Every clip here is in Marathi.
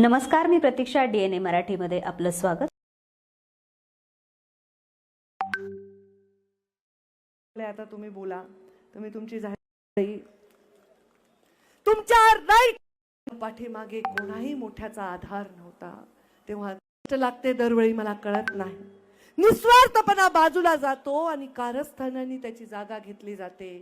नमस्कार मी प्रतीक्षा डीएनए मराठीमध्ये आपलं स्वागत. आता तुम्ही बोला तुम्ही तुमची जाहीर तुमच्या राईट पाठीमागे कोणाही मोठ्याचा आधार नव्हता. तेव्हा कष्ट लागते दरवेळी मला कळत नाही. निस्वार्थपणा बाजूला जातो आणि कारस्थानाने त्याची जागा घेतली जाते.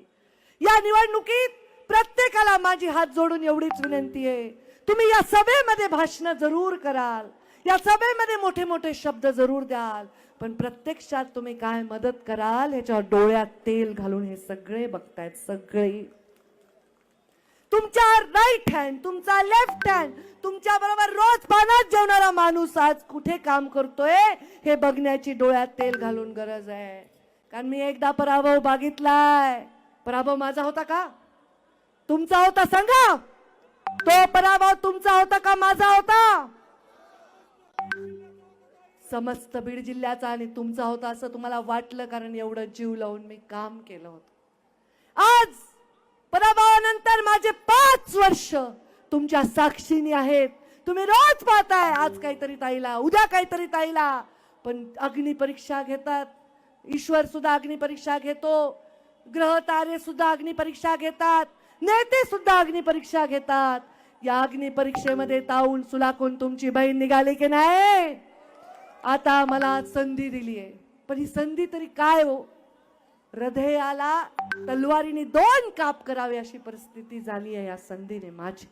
या निवडणुकीत प्रत्येकाला माझी हात जोडून एवढीच विनंती आहे. तुम्ही या सभेमध्ये भाषण जरूर कराल. या सभेमध्ये मोठे मोठे शब्द जरूर द्याल. पण प्रत्यक्षात तुम्ही काय मदत कराल ह्याच्यावर डोळ्यात तेल घालून हे सगळे बघतायत सगळे. तुमच्या राईट हँड तुमचा लेफ्ट हँड तुमच्या बरोबर रोज पानात जेवणारा माणूस आज कुठे काम करतोय हे बघण्याची डोळ्यात तेल घालून गरज आहे. कारण मी एकदा पराभव बघितलाय. पराभव माझा होता का? तुमचा होता सांगा तो पराभव तुमचा होता का माझा होता? समस्त बीड जिल्ह्याचा आणि तुमचा होता असं तुम्हाला वाटलं कारण एवढं जीव लावून मी काम केलं होतं. आज पराभवानंतर माझे पाच वर्ष तुमच्या साक्षीने आहेत. तुम्ही रोज पाहताय आज काहीतरी ताईला उद्या काहीतरी ताईला. पण अग्निपरीक्षा घेतात. ईश्वर सुद्धा अग्निपरीक्षा घेतो. ग्रह तारे सुद्धा अग्नी परीक्षा घेतात. नेते सुद्धा अग्निपरीक्षा घेतात. या अग्निपरीक्षेमध्ये ताऊन सुलाखून तुमची बहीण निघाली की नाही? आता मला संधी दिली आहे. पण ही संधी तरी काय हो? हृदयाला तलवारीने दोन काप करावे अशी परिस्थिती झाली आहे या संधीने माझी.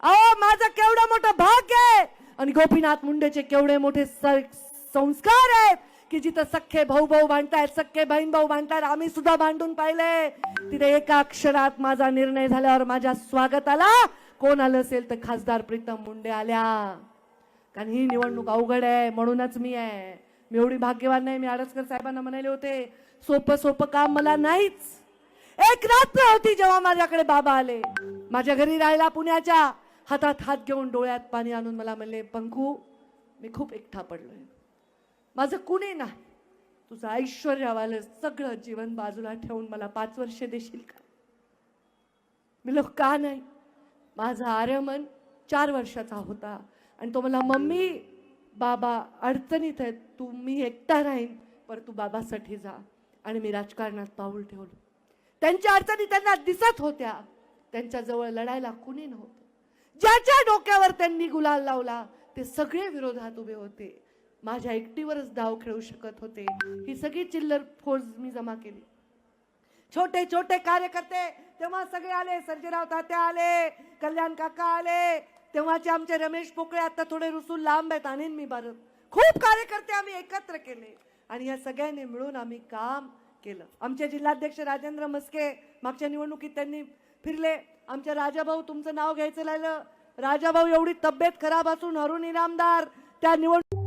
अहो माझं केवढं मोठं भाग्य आहे! आणि गोपीनाथ मुंडेचे केवढे मोठे संस्कार आहेत! की जिथं सख्खे भाऊ भाऊ भांडतायत सख्खे बहीण भाऊ भांडतायत आम्ही सुद्धा भांडून पाहिले. तिथे एका अक्षरात माझा निर्णय झाल्यावर माझ्या स्वागताला कोण आलं असेल तर खासदार प्रीतम मुंडे आल्या. कारण ही निवडणूक अवघड आहे म्हणूनच मी आहे. मी एवढी भाग्यवान नाही मी आडसकर साहेबांना म्हणाले होते सोपं सोपं काम मला नाहीच. एक रात्र होती जेव्हा माझ्याकडे बाबा आले. माझ्या घरी राहिला पुण्याच्या. हातात हात घेऊन डोळ्यात पाणी आणून मला म्हणले पंखू मी खूप एकटा पडलोय. माझं कुणी नाही. तुझं ऐश्वर्यावालं सगळं जीवन बाजूला ठेवून मला पाच वर्ष देशील का? मी लोक का नाही? माझा आर्यमन चार वर्षाचा होता आणि तो मला मम्मी बाबा अडचणीत आहेत तू मी एकटा राहीन पर तू बाबासाठी जा. आणि मी राजकारणात पाऊल ठेवलं. त्यांच्या अडचणी त्यांना दिसत होत्या. त्यांच्याजवळ लढायला कुणी नव्हतं. ज्याच्या डोक्यावर त्यांनी गुलाल लावला ते सगळे विरोधात उभे होते. माझ्या एकटीवरच डाव खेळू शकत होते. ही सगळी चिल्लर फौज मी जमा केली. छोटे छोटे कार्यकर्ते तेव्हा सगळे आले. सर्जेराव तात्या आले कल्याण काका आले. तेव्हाचे आमचे रमेश पोकळे आता थोडे रुसूल लांब आहेत. आणीन मी भारत खूप कार्यकर्ते आम्ही एकत्र केले. आणि या सगळ्यांनी मिळून आम्ही काम केलं. आमचे जिल्हाध्यक्ष राजेंद्र मस्के मागच्या निवडणुकीत त्यांनी फिरले. आमच्या राजाभाऊ तुमचं नाव घ्यायचं राहिलं. राजाभाऊ एवढी तब्येत खराब असून अरुण इनामदार त्या निवडणूक